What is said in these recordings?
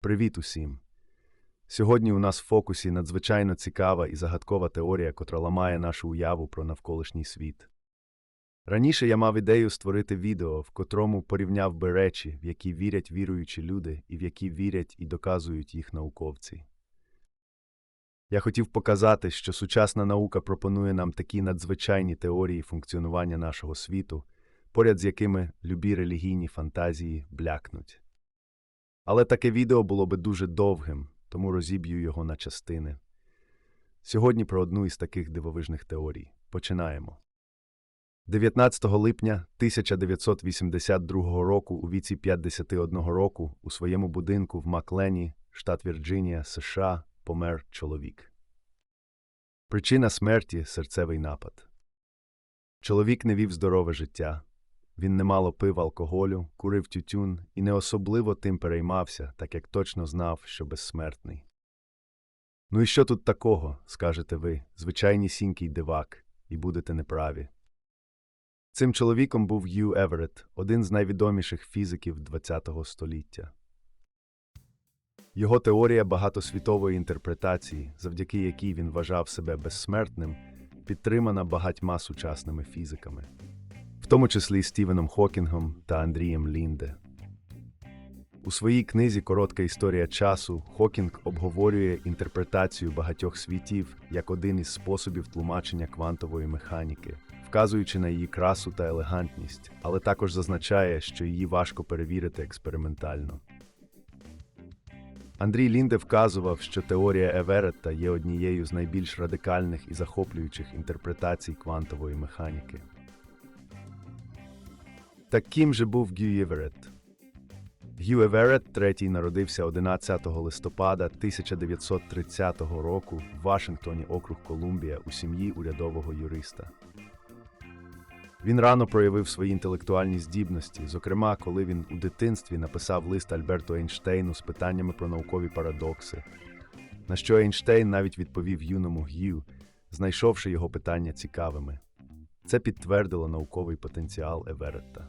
Привіт усім! Сьогодні у нас в фокусі надзвичайно цікава і загадкова теорія, котра ламає нашу уяву про навколишній світ. Раніше я мав ідею створити відео, в котрому порівняв би речі, в які вірять віруючі люди і в які вірять і доказують їх науковці. Я хотів показати, що сучасна наука пропонує нам такі надзвичайні теорії функціонування нашого світу, поряд з якими любі релігійні фантазії блякнуть. Але таке відео було би дуже довгим, тому розіб'ю його на частини. Сьогодні про одну із таких дивовижних теорій. Починаємо. 19 липня 1982 року у віці 51 року у своєму будинку в Маклені, штат Вірджинія, США, помер чоловік. Причина смерті серцевий напад. Чоловік не вів здорове життя. Він немало пив алкоголю, курив тютюн і не особливо тим переймався, так як точно знав, що безсмертний. Ну і що тут такого, скажете ви, звичайнісінький дивак, і будете неправі. Цим чоловіком був Ю Еверетт, один з найвідоміших фізиків ХХ століття. Його теорія багатосвітової інтерпретації, завдяки якій він вважав себе безсмертним, підтримана багатьма сучасними фізиками тому числі Стівеном Хокінгом та Андрієм Лінде. У своїй книзі Коротка історія часу Хокінг обговорює інтерпретацію багатьох світів як один із способів тлумачення квантової механіки, вказуючи на її красу та елегантність, але також зазначає, що її важко перевірити експериментально. Андрій Лінде вказував, що теорія Еверетта є однією з найбільш радикальних і захоплюючих інтерпретацій квантової механіки. Таким же був Гю Еверетт. Гю Еверетт третій народився 11 листопада 1930 року в Вашингтоні, округ Колумбія, у сім'ї урядового юриста. Він рано проявив свої інтелектуальні здібності, зокрема, коли він у дитинстві написав лист Альберту Ейнштейну з питаннями про наукові парадокси, на що Ейнштейн навіть відповів юному Г'ю, знайшовши його питання цікавими. Це підтвердило науковий потенціал Еверетта.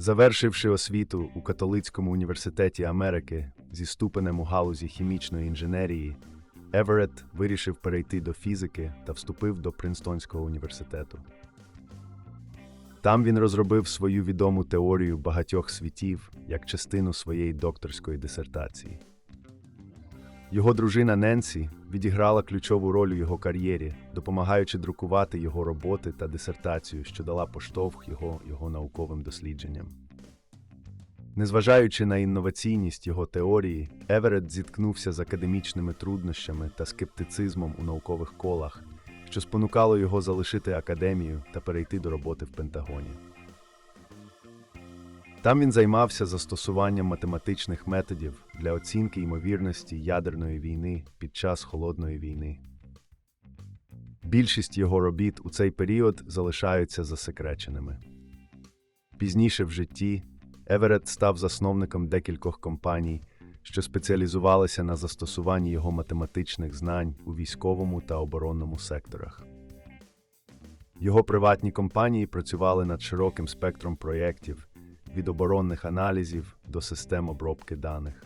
Завершивши освіту у Католицькому університеті Америки зі ступенем у галузі хімічної інженерії, Еверетт вирішив перейти до фізики та вступив до Принстонського університету. Там він розробив свою відому теорію багатьох світів як частину своєї докторської дисертації. Його дружина Ненсі відіграла ключову роль у його кар'єрі, допомагаючи друкувати його роботи та дисертацію, що дала поштовх його, його науковим дослідженням. Незважаючи на інноваційність його теорії, Еверетт зіткнувся з академічними труднощами та скептицизмом у наукових колах, що спонукало його залишити академію та перейти до роботи в Пентагоні. Там він займався застосуванням математичних методів для оцінки ймовірності ядерної війни під час холодної війни. Більшість його робіт у цей період залишаються засекреченими. Пізніше в житті Еверетт став засновником декількох компаній, що спеціалізувалися на застосуванні його математичних знань у військовому та оборонному секторах. Його приватні компанії працювали над широким спектром проєктів від оборонних аналізів до систем обробки даних.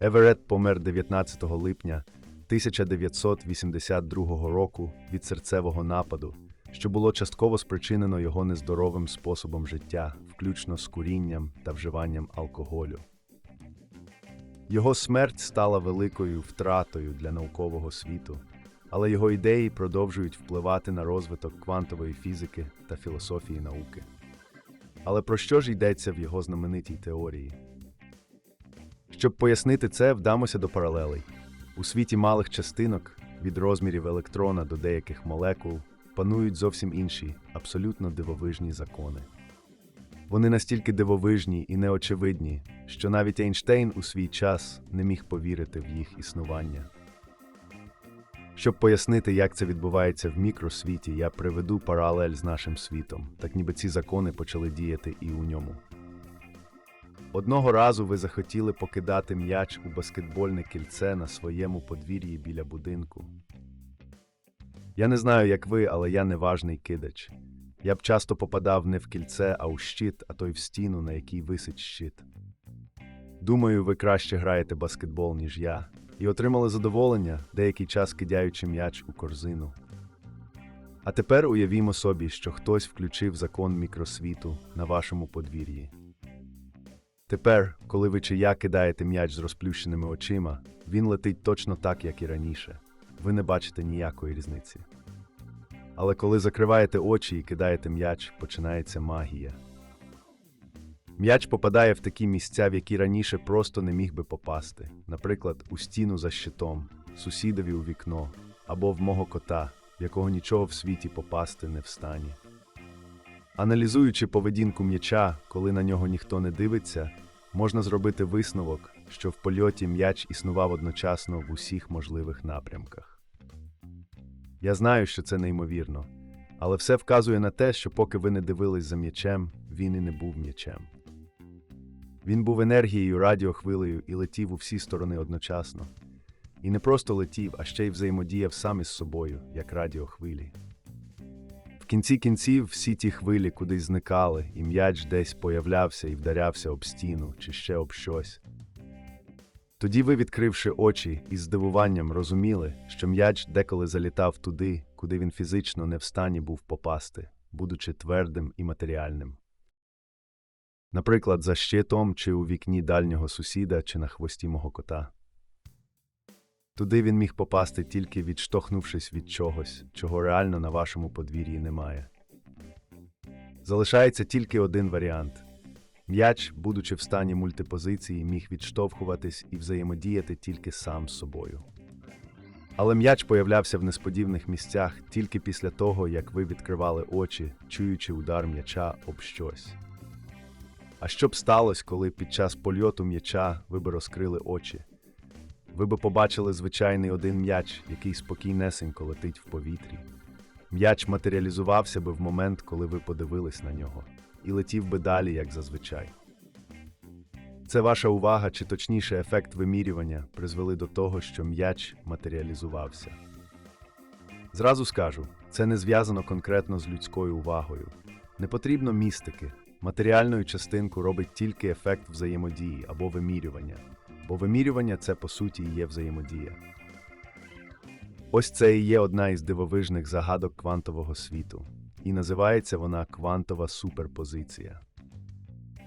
Еверетт помер 19 липня 1982 року від серцевого нападу, що було частково спричинено його нездоровим способом життя, включно з курінням та вживанням алкоголю. Його смерть стала великою втратою для наукового світу, але його ідеї продовжують впливати на розвиток квантової фізики та філософії науки. Але про що ж йдеться в його знаменитій теорії? Щоб пояснити це, вдамося до паралелей. У світі малих частинок, від розмірів електрона до деяких молекул, панують зовсім інші, абсолютно дивовижні закони. Вони настільки дивовижні і неочевидні, що навіть Ейнштейн у свій час не міг повірити в їх існування. Щоб пояснити, як це відбувається в мікросвіті, я приведу паралель з нашим світом, так ніби ці закони почали діяти і у ньому. Одного разу ви захотіли покидати м'яч у баскетбольне кільце на своєму подвір'ї біля будинку. Я не знаю, як ви, але я неважний кидач. Я б часто попадав не в кільце, а у щит, а то й в стіну, на якій висить щит. Думаю, ви краще граєте баскетбол, ніж я, і отримали задоволення, деякий час кидаючи м'яч у корзину. А тепер уявімо собі, що хтось включив закон мікросвіту на вашому подвір'ї. Тепер, коли ви чи я кидаєте м'яч з розплющеними очима, він летить точно так, як і раніше. Ви не бачите ніякої різниці. Але коли закриваєте очі і кидаєте м'яч, починається магія. М'яч попадає в такі місця, в які раніше просто не міг би попасти, наприклад, у стіну за щитом, сусідові у вікно або в мого кота, в якого нічого в світі попасти не встані. Аналізуючи поведінку м'яча, коли на нього ніхто не дивиться, можна зробити висновок, що в польоті м'яч існував одночасно в усіх можливих напрямках. Я знаю, що це неймовірно, але все вказує на те, що поки ви не дивились за м'ячем, він і не був м'ячем. Він був енергією, радіохвилею і летів у всі сторони одночасно. І не просто летів, а ще й взаємодіяв сам із собою, як радіохвилі. В кінці кінців всі ті хвилі кудись зникали, і м'яч десь появлявся і вдарявся об стіну чи ще об щось. Тоді ви, відкривши очі із здивуванням, розуміли, що м'яч деколи залітав туди, куди він фізично не встані був попасти, будучи твердим і матеріальним. Наприклад, за щитом чи у вікні дальнього сусіда чи на хвості мого кота. Туди він міг попасти тільки відштовхнувшись від чогось, чого реально на вашому подвір'ї немає. Залишається тільки один варіант м'яч, будучи в стані мультипозиції, міг відштовхуватись і взаємодіяти тільки сам з собою. Але м'яч появлявся в несподіваних місцях тільки після того, як ви відкривали очі, чуючи удар м'яча об щось. А що б сталося, коли під час польоту м'яча ви би розкрили очі? Ви би побачили звичайний один м'яч, який спокійнесенько летить в повітрі. М'яч матеріалізувався би в момент, коли ви подивились на нього, і летів би далі, як зазвичай. Це ваша увага, чи точніше ефект вимірювання, призвели до того, що м'яч матеріалізувався. Зразу скажу, це не зв'язано конкретно з людською увагою. Не потрібно містики. Матеріальною частинку робить тільки ефект взаємодії або вимірювання, бо вимірювання це по суті і є взаємодія. Ось це і є одна із дивовижних загадок квантового світу, і називається вона квантова суперпозиція.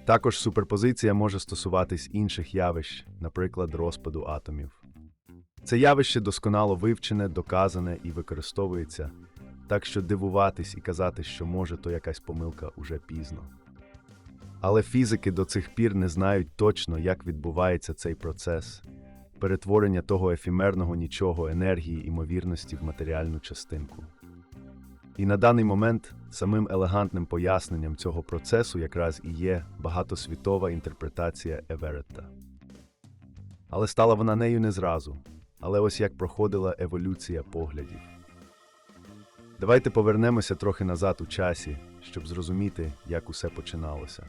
Також суперпозиція може стосуватись інших явищ, наприклад, розпаду атомів. Це явище досконало вивчене, доказане і використовується, так що дивуватись і казати, що може, то якась помилка уже пізно. Але фізики до цих пір не знають точно, як відбувається цей процес перетворення того ефімерного нічого енергії імовірності в матеріальну частинку. І на даний момент самим елегантним поясненням цього процесу якраз і є багатосвітова інтерпретація Еверетта. Але стала вона нею не зразу, але ось як проходила еволюція поглядів. Давайте повернемося трохи назад у часі, щоб зрозуміти, як усе починалося.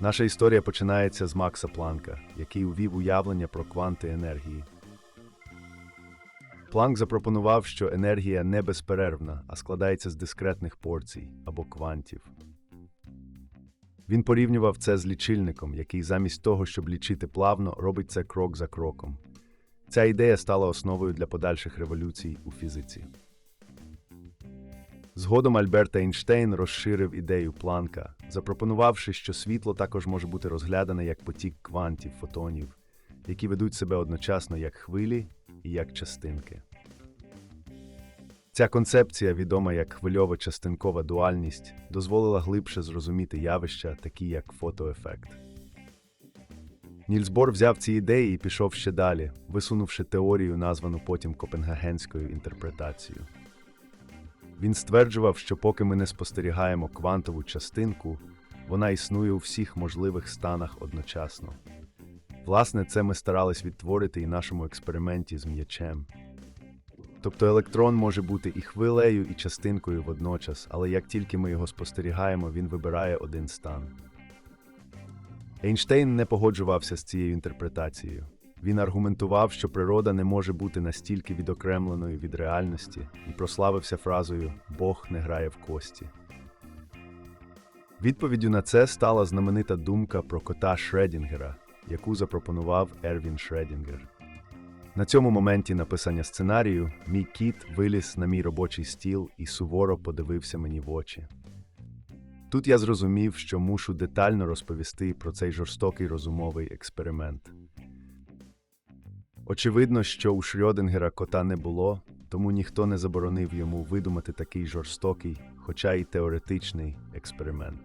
Наша історія починається з Макса Планка, який увів уявлення про кванти енергії. Планк запропонував, що енергія не безперервна, а складається з дискретних порцій або квантів. Він порівнював це з лічильником, який замість того, щоб лічити плавно, робить це крок за кроком. Ця ідея стала основою для подальших революцій у фізиці. Згодом Альберт Ейнштейн розширив ідею Планка, запропонувавши, що світло також може бути розглядане як потік квантів, фотонів, які ведуть себе одночасно як хвилі і як частинки. Ця концепція, відома як хвильово-частинкова дуальність, дозволила глибше зрозуміти явища, такі як фотоефект. Нільс Бор взяв ці ідеї і пішов ще далі, висунувши теорію, названу потім Копенгагенською інтерпретацією. Він стверджував, що поки ми не спостерігаємо квантову частинку, вона існує у всіх можливих станах одночасно. Власне, це ми старались відтворити і нашому експерименті з м'ячем. Тобто електрон може бути і хвилею, і частинкою водночас, але як тільки ми його спостерігаємо, він вибирає один стан. Ейнштейн не погоджувався з цією інтерпретацією. Він аргументував, що природа не може бути настільки відокремленою від реальності і прославився фразою Бог не грає в кості. Відповіддю на це стала знаменита думка про кота Шредінгера, яку запропонував Ервін Шредінгер. На цьому моменті написання сценарію мій кіт виліз на мій робочий стіл і суворо подивився мені в очі. Тут я зрозумів, що мушу детально розповісти про цей жорстокий розумовий експеримент. Очевидно, що у Шрьодингера кота не було, тому ніхто не заборонив йому видумати такий жорстокий, хоча й теоретичний експеримент.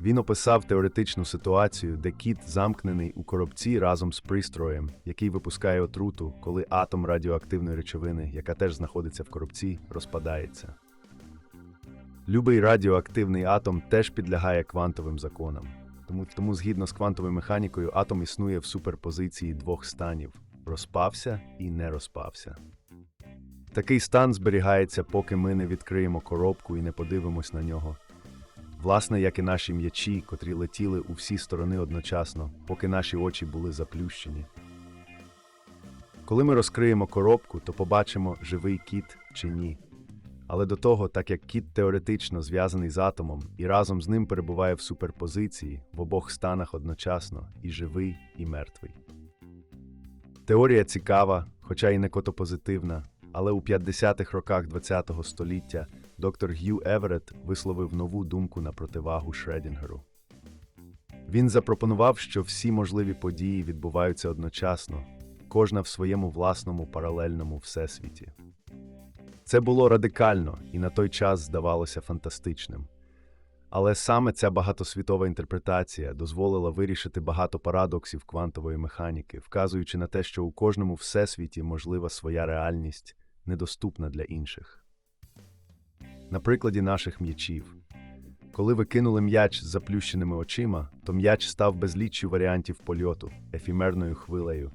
Він описав теоретичну ситуацію, де кіт замкнений у коробці разом з пристроєм, який випускає отруту, коли атом радіоактивної речовини, яка теж знаходиться в коробці, розпадається. Любий радіоактивний атом теж підлягає квантовим законам. Тому, тому згідно з квантовою механікою, атом існує в суперпозиції двох станів розпався і не розпався. Такий стан зберігається, поки ми не відкриємо коробку і не подивимось на нього. Власне, як і наші м'ячі, котрі летіли у всі сторони одночасно, поки наші очі були заплющені. Коли ми розкриємо коробку, то побачимо, живий кіт чи ні. Але до того, так як кіт теоретично зв'язаний з атомом і разом з ним перебуває в суперпозиції в обох станах одночасно і живий, і мертвий. Теорія цікава, хоча й не котопозитивна, але у 50-х роках ХХ століття доктор Г'ю Еверетт висловив нову думку на противагу Шредінгеру. Він запропонував, що всі можливі події відбуваються одночасно, кожна в своєму власному паралельному всесвіті. Це було радикально і на той час здавалося фантастичним. Але саме ця багатосвітова інтерпретація дозволила вирішити багато парадоксів квантової механіки, вказуючи на те, що у кожному всесвіті можлива своя реальність, недоступна для інших. На прикладі наших м'ячів. Коли ви кинули м'яч з заплющеними очима, то м'яч став безліччю варіантів польоту, ефімерною хвилею.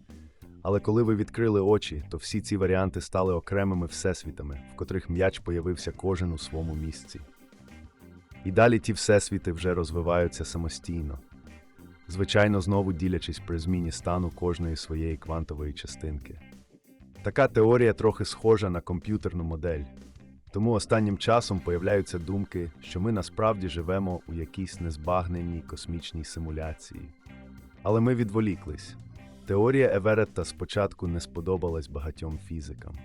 Але коли ви відкрили очі, то всі ці варіанти стали окремими всесвітами, в котрих м'яч появився кожен у своєму місці. І далі ті всесвіти вже розвиваються самостійно, звичайно, знову ділячись при зміні стану кожної своєї квантової частинки. Така теорія трохи схожа на комп'ютерну модель, тому останнім часом появляються думки, що ми насправді живемо у якійсь незбагненій космічній симуляції. Але ми відволіклись. Теорія Еверетта спочатку не сподобалась багатьом фізикам.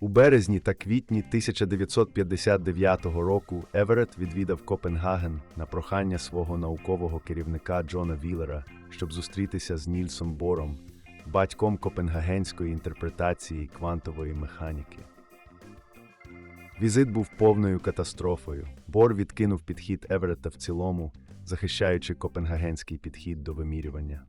У березні та квітні 1959 року Еверетт відвідав Копенгаген на прохання свого наукового керівника Джона Віллера, щоб зустрітися з Нільсом Бором, батьком копенгагенської інтерпретації квантової механіки. Візит був повною катастрофою. Бор відкинув підхід Еверетта в цілому, захищаючи копенгагенський підхід до вимірювання.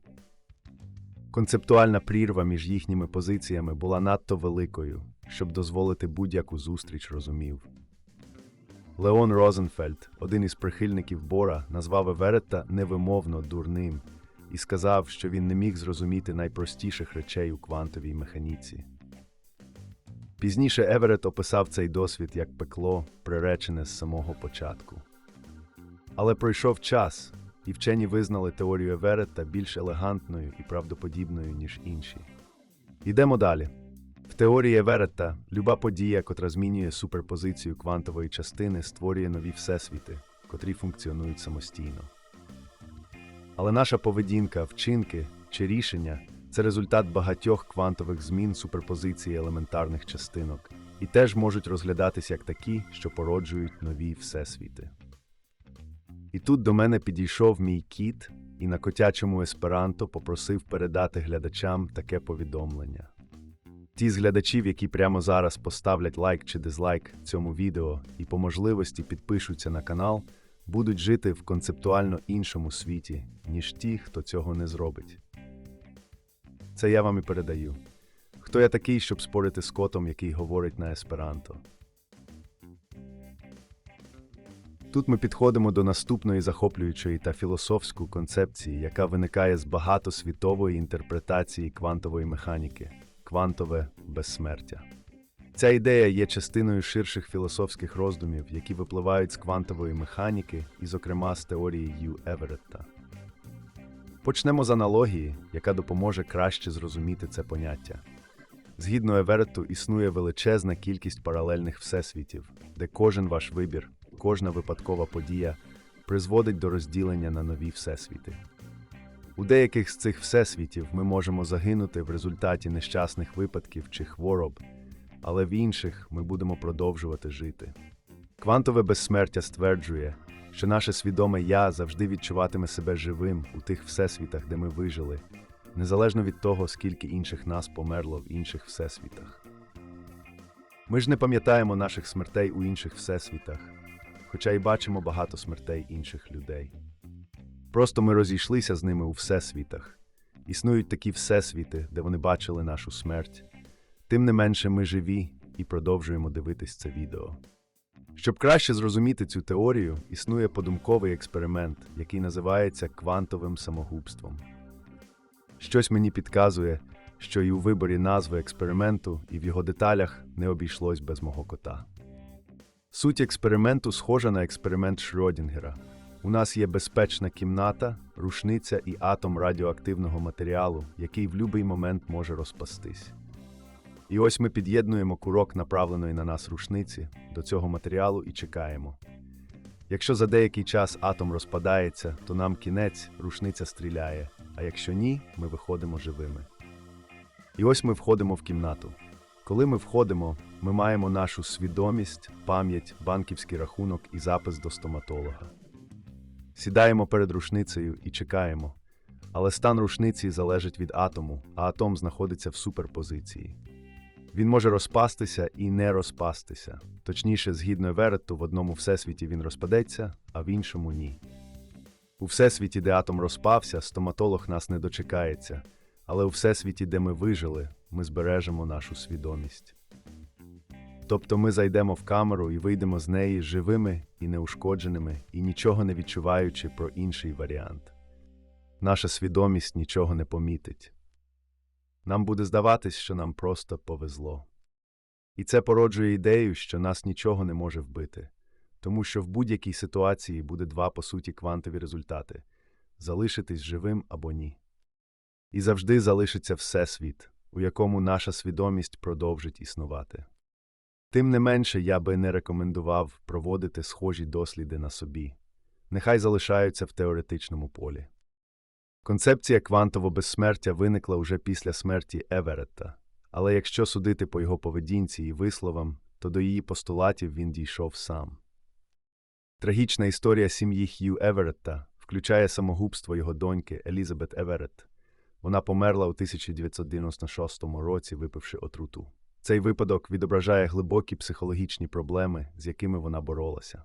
Концептуальна прірва між їхніми позиціями була надто великою, щоб дозволити будь-яку зустріч розумів. Леон Розенфельд, один із прихильників Бора, назвав Еверетта невимовно дурним і сказав, що він не міг зрозуміти найпростіших речей у квантовій механіці. Пізніше Еверетт описав цей досвід як пекло, приречене з самого початку. Але пройшов час, і вчені визнали теорію Еверетта більш елегантною і правдоподібною, ніж інші. Йдемо далі. В теорії Еверетта люба подія, котра змінює суперпозицію квантової частини, створює нові всесвіти, котрі функціонують самостійно. Але наша поведінка, вчинки чи рішення це результат багатьох квантових змін суперпозиції елементарних частинок і теж можуть розглядатися як такі, що породжують нові всесвіти. І тут до мене підійшов мій кіт і на котячому есперанто попросив передати глядачам таке повідомлення. Ті з глядачів, які прямо зараз поставлять лайк чи дизлайк цьому відео і по можливості підпишуться на канал, будуть жити в концептуально іншому світі, ніж ті, хто цього не зробить. Це я вам і передаю. Хто я такий, щоб спорити з котом, який говорить на есперанто? Тут ми підходимо до наступної захоплюючої та філософської концепції, яка виникає з багатосвітової інтерпретації квантової механіки квантове безсмертя. Ця ідея є частиною ширших філософських роздумів, які випливають з квантової механіки і, зокрема, з теорії Ю Еверетта. Почнемо з аналогії, яка допоможе краще зрозуміти це поняття. Згідно Еверетту, існує величезна кількість паралельних всесвітів, де кожен ваш вибір, кожна випадкова подія призводить до розділення на нові всесвіти. У деяких з цих всесвітів ми можемо загинути в результаті нещасних випадків чи хвороб, але в інших ми будемо продовжувати жити. Квантове безсмертя стверджує, що наше свідоме я завжди відчуватиме себе живим у тих всесвітах, де ми вижили, незалежно від того, скільки інших нас померло в інших всесвітах. Ми ж не пам'ятаємо наших смертей у інших всесвітах, хоча й бачимо багато смертей інших людей. Просто ми розійшлися з ними у всесвітах. Існують такі всесвіти, де вони бачили нашу смерть. Тим не менше, ми живі і продовжуємо дивитись це відео. Щоб краще зрозуміти цю теорію, існує подумковий експеримент, який називається квантовим самогубством. Щось мені підказує, що і у виборі назви експерименту, і в його деталях не обійшлось без мого кота. Суть експерименту схожа на експеримент Шрёдінгера. У нас є безпечна кімната, рушниця і атом радіоактивного матеріалу, який в будь-який момент може розпастись. І ось ми під'єднуємо курок направленої на нас рушниці до цього матеріалу і чекаємо. Якщо за деякий час атом розпадається, то нам кінець рушниця стріляє, а якщо ні, ми виходимо живими. І ось ми входимо в кімнату. Коли ми входимо, ми маємо нашу свідомість, пам'ять, банківський рахунок і запис до стоматолога. Сідаємо перед рушницею і чекаємо. Але стан рушниці залежить від атому, а атом знаходиться в суперпозиції. Він може розпастися і не розпастися. Точніше, згідно Еверетту, в одному всесвіті він розпадеться, а в іншому ні. У всесвіті, де атом розпався, стоматолог нас не дочекається, але у всесвіті, де ми вижили, ми збережемо нашу свідомість. Тобто ми зайдемо в камеру і вийдемо з неї живими і неушкодженими, і нічого не відчуваючи про інший варіант. Наша свідомість нічого не помітить. Нам буде здаватись, що нам просто повезло. І це породжує ідею, що нас нічого не може вбити, тому що в будь-якій ситуації буде два, по суті, квантові результати залишитись живим або ні. І завжди залишиться Всесвіт, у якому наша свідомість продовжить існувати. Тим не менше, я би не рекомендував проводити схожі досліди на собі. Нехай залишаються в теоретичному полі. Концепція квантового безсмертя виникла уже після смерті Еверетта, але якщо судити по його поведінці і висловам, то до її постулатів він дійшов сам. Трагічна історія сім'ї Хью Еверетта включає самогубство його доньки Елізабет Еверетт. Вона померла у 1996 році, випивши отруту. Цей випадок відображає глибокі психологічні проблеми, з якими вона боролася.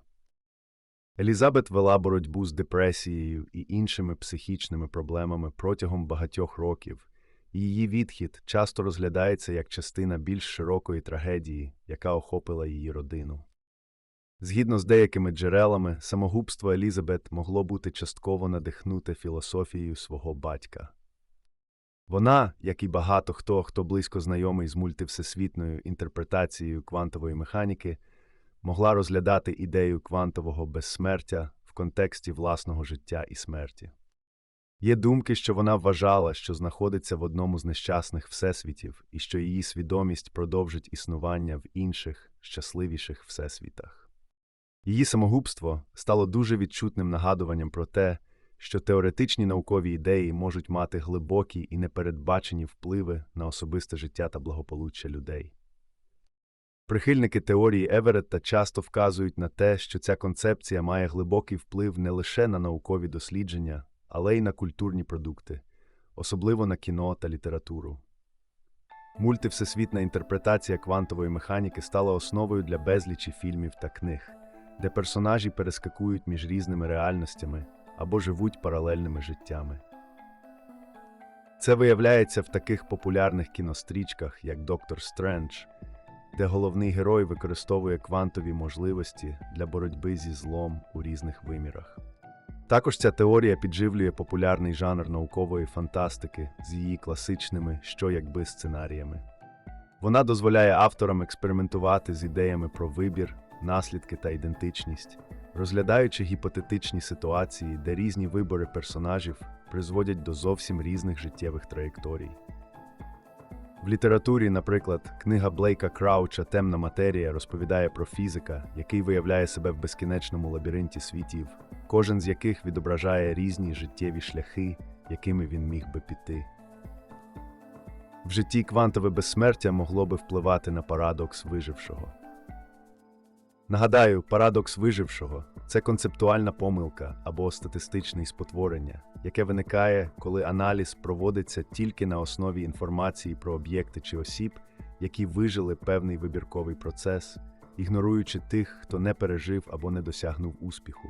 Елізабет вела боротьбу з депресією і іншими психічними проблемами протягом багатьох років, і її відхід часто розглядається як частина більш широкої трагедії, яка охопила її родину. Згідно з деякими джерелами, самогубство Елізабет могло бути частково надихнуте філософією свого батька. Вона, як і багато хто, хто близько знайомий з мультивсесвітною інтерпретацією квантової механіки, могла розглядати ідею квантового безсмертя в контексті власного життя і смерті. Є думки, що вона вважала, що знаходиться в одному з нещасних всесвітів і що її свідомість продовжить існування в інших, щасливіших всесвітах. Її самогубство стало дуже відчутним нагадуванням про те, що теоретичні наукові ідеї можуть мати глибокі і непередбачені впливи на особисте життя та благополуччя людей. Прихильники теорії Еверетта часто вказують на те, що ця концепція має глибокий вплив не лише на наукові дослідження, але й на культурні продукти, особливо на кіно та літературу. Мультивсесвітна інтерпретація квантової механіки стала основою для безлічі фільмів та книг, де персонажі перескакують між різними реальностями або живуть паралельними життями. Це виявляється в таких популярних кінострічках, як Доктор Стрендж, де головний герой використовує квантові можливості для боротьби зі злом у різних вимірах. Також ця теорія підживлює популярний жанр наукової фантастики з її класичними що якби сценаріями. Вона дозволяє авторам експериментувати з ідеями про вибір, наслідки та ідентичність, розглядаючи гіпотетичні ситуації, де різні вибори персонажів призводять до зовсім різних життєвих траєкторій. В літературі, наприклад, книга Блейка Крауча Темна матерія розповідає про фізика, який виявляє себе в безкінечному лабіринті світів, кожен з яких відображає різні життєві шляхи, якими він міг би піти. В житті квантове безсмертя могло би впливати на парадокс вижившого. Нагадаю, парадокс вижившого це концептуальна помилка або статистичне спотворення, яке виникає, коли аналіз проводиться тільки на основі інформації про об'єкти чи осіб, які вижили певний вибірковий процес, ігноруючи тих, хто не пережив або не досягнув успіху.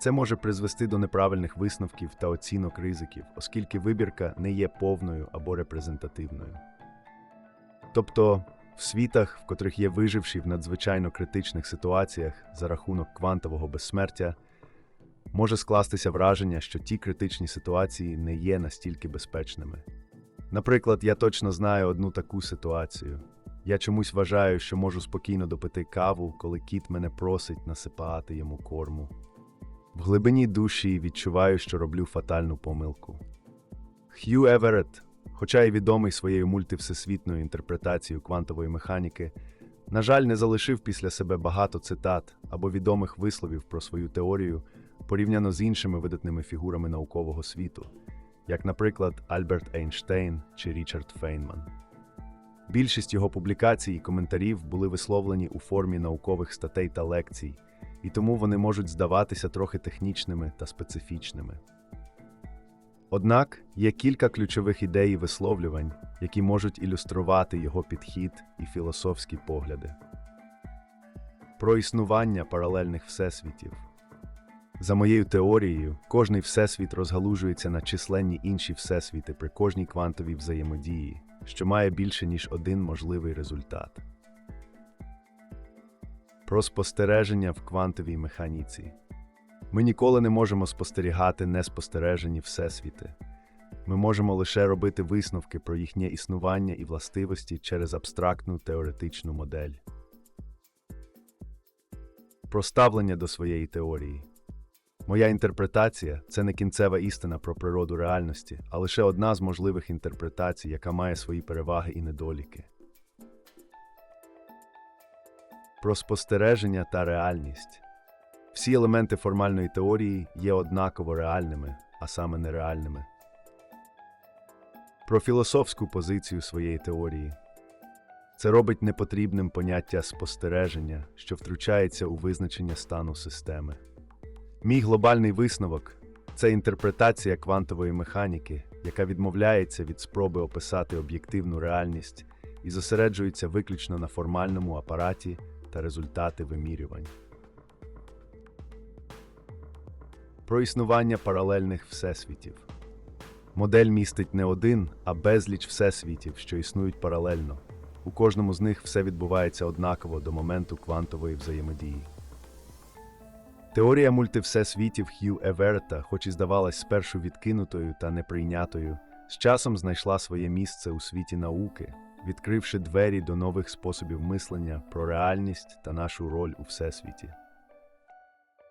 Це може призвести до неправильних висновків та оцінок ризиків, оскільки вибірка не є повною або репрезентативною. Тобто, в світах, в котрих є виживші в надзвичайно критичних ситуаціях за рахунок квантового безсмертя, може скластися враження, що ті критичні ситуації не є настільки безпечними. Наприклад, я точно знаю одну таку ситуацію. Я чомусь вважаю, що можу спокійно допити каву, коли кіт мене просить насипати йому корму. В глибині душі відчуваю, що роблю фатальну помилку. Х'ю Еверетт, хоча й відомий своєю мультивсесвітною інтерпретацією квантової механіки, на жаль, не залишив після себе багато цитат або відомих висловів про свою теорію порівняно з іншими видатними фігурами наукового світу, як, наприклад, Альберт Ейнштейн чи Річард Фейнман. Більшість його публікацій і коментарів були висловлені у формі наукових статей та лекцій, і тому вони можуть здаватися трохи технічними та специфічними. Однак є кілька ключових ідей і висловлювань, які можуть ілюструвати його підхід і філософські погляди. Про існування паралельних всесвітів. За моєю теорією, кожний всесвіт розгалужується на численні інші всесвіти при кожній квантовій взаємодії, що має більше ніж один можливий результат. Про спостереження в квантовій механіці. Ми ніколи не можемо спостерігати неспостережені всесвіти. Ми можемо лише робити висновки про їхнє існування і властивості через абстрактну теоретичну модель. Про ставлення до своєї теорії. Моя інтерпретація це не кінцева істина про природу реальності, а лише одна з можливих інтерпретацій, яка має свої переваги і недоліки. Про спостереження та реальність. Всі елементи формальної теорії є однаково реальними, а саме нереальними. Про філософську позицію своєї теорії. Це робить непотрібним поняття спостереження, що втручається у визначення стану системи. Мій глобальний висновок це інтерпретація квантової механіки, яка відмовляється від спроби описати об'єктивну реальність і зосереджується виключно на формальному апараті та результати вимірювань. Про існування паралельних всесвітів. Модель містить не один, а безліч всесвітів, що існують паралельно. У кожному з них все відбувається однаково до моменту квантової взаємодії. Теорія мультивсесвітів Х'ю Еверта, хоч і здавалась спершу відкинутою та неприйнятою, з часом знайшла своє місце у світі науки, відкривши двері до нових способів мислення про реальність та нашу роль у всесвіті.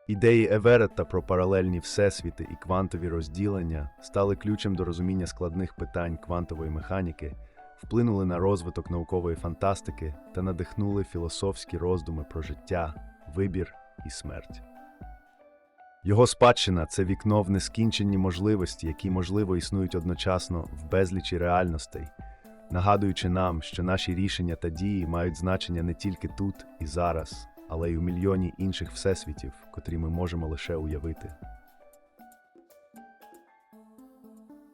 Ідеї Еверетта про паралельні всесвіти і квантові розділення стали ключем до розуміння складних питань квантової механіки, вплинули на розвиток наукової фантастики та надихнули філософські роздуми про життя, вибір і смерть. Його спадщина це вікно в нескінченні можливості, які, можливо, існують одночасно в безлічі реальностей, нагадуючи нам, що наші рішення та дії мають значення не тільки тут і зараз, але й у мільйоні інших всесвітів, котрі ми можемо лише уявити.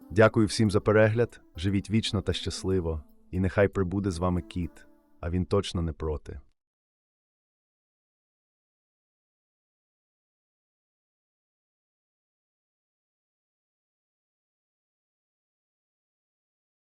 Дякую всім за перегляд. Живіть вічно та щасливо, і нехай прибуде з вами кіт, а він точно не проти.